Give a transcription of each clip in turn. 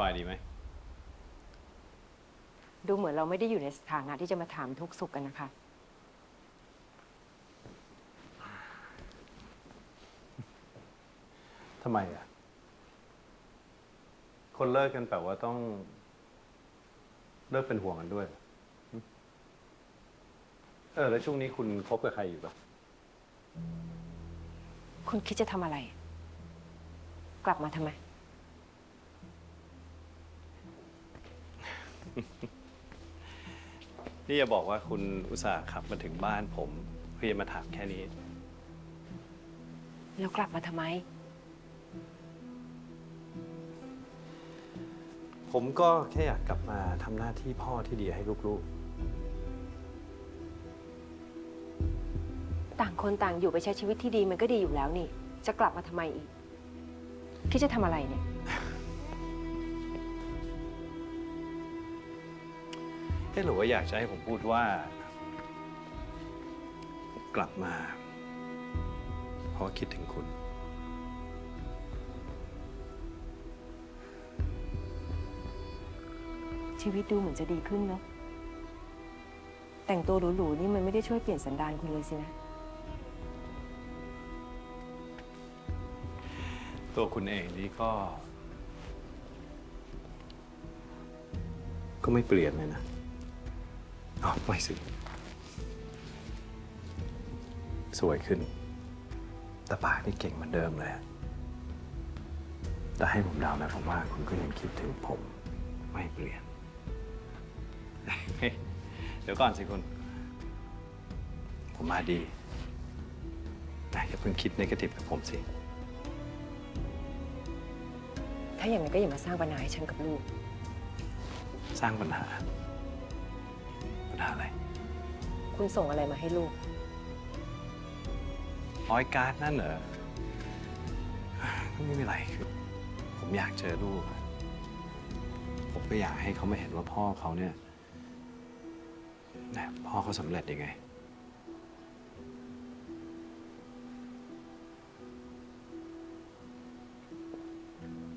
บายดีไหม ดูเหมือนเราไม่ได้อยู่ในสถานะที่จะมาถามทุกข์สุขกันนะคะ ทำไมอะ คนเลิกกันแปลว่าต้อง เลิกเป็นห่วงกันด้วยเหรอหึเออ แล้วช่วงนี้คุณคบกับใครอยู่ปะคุณคิดจะทำอะไร กลับมาทำไม นี่อย่าบอกว่าคุณอุตส่าห์ขับมาถึงบ้านผม เพื่อจะมาถามแค่นี้ แล้วกลับมาทำไม ผมก็แค่อยากกลับมาทำหน้าที่พ่อที่ดีให้ลูกต่างคนต่างอยู่ไปใช้ชีวิตที่ดีมันก็ดีอยู่แล้วนี่ จะกลับมาทำไมอีก คิดจะทำอะไรเนี่ย ๆ เอ๊ะหรือว่าอยากจะให้ผมพูดว่า กลับมาเพราะคิดถึงคุณ ชีวิตดูเหมือนจะดีขึ้นเนาะแต่งตัวหรูๆนี่มันไม่ได้ช่วยเปลี่ยนสันดานคุณเลยสินะ ตัวคุณเองนี่ก็ ก็ไม่เปลี่ยนเลยนะ อ๋อไม่สิ สวยขึ้น แต่ปากนี่เก่งเหมือนเดิมเลยอะแต่ให้ผมเดานะผมว่าคุณก็ยังคิดถึงผมไม่เปลี่ยนเฮ้ยเดี๋ยวก่อนสิคุณ ผมมาดีนะอย่าเพิ่งคิดในกระติบกับผมสิ ถ้าอย่างนั้นก็อย่ามาสร้างปัญหาให้ฉันกับลูก สร้างปัญหา ปัญหาอะไรคุณส่งอะไรมาให้ลูกออยการ์ดนั่นเหรอ ไม่มีอะไรคือผมอยากเจอลูกอะผมก็อยากให้เขาไม่เห็นว่าพ่อเขาเนี่ยนะพ่อเขาสำเร็จยังไง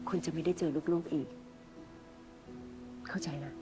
คุณจะไม่ได้เจอลูกๆอีก เข้าใจนะ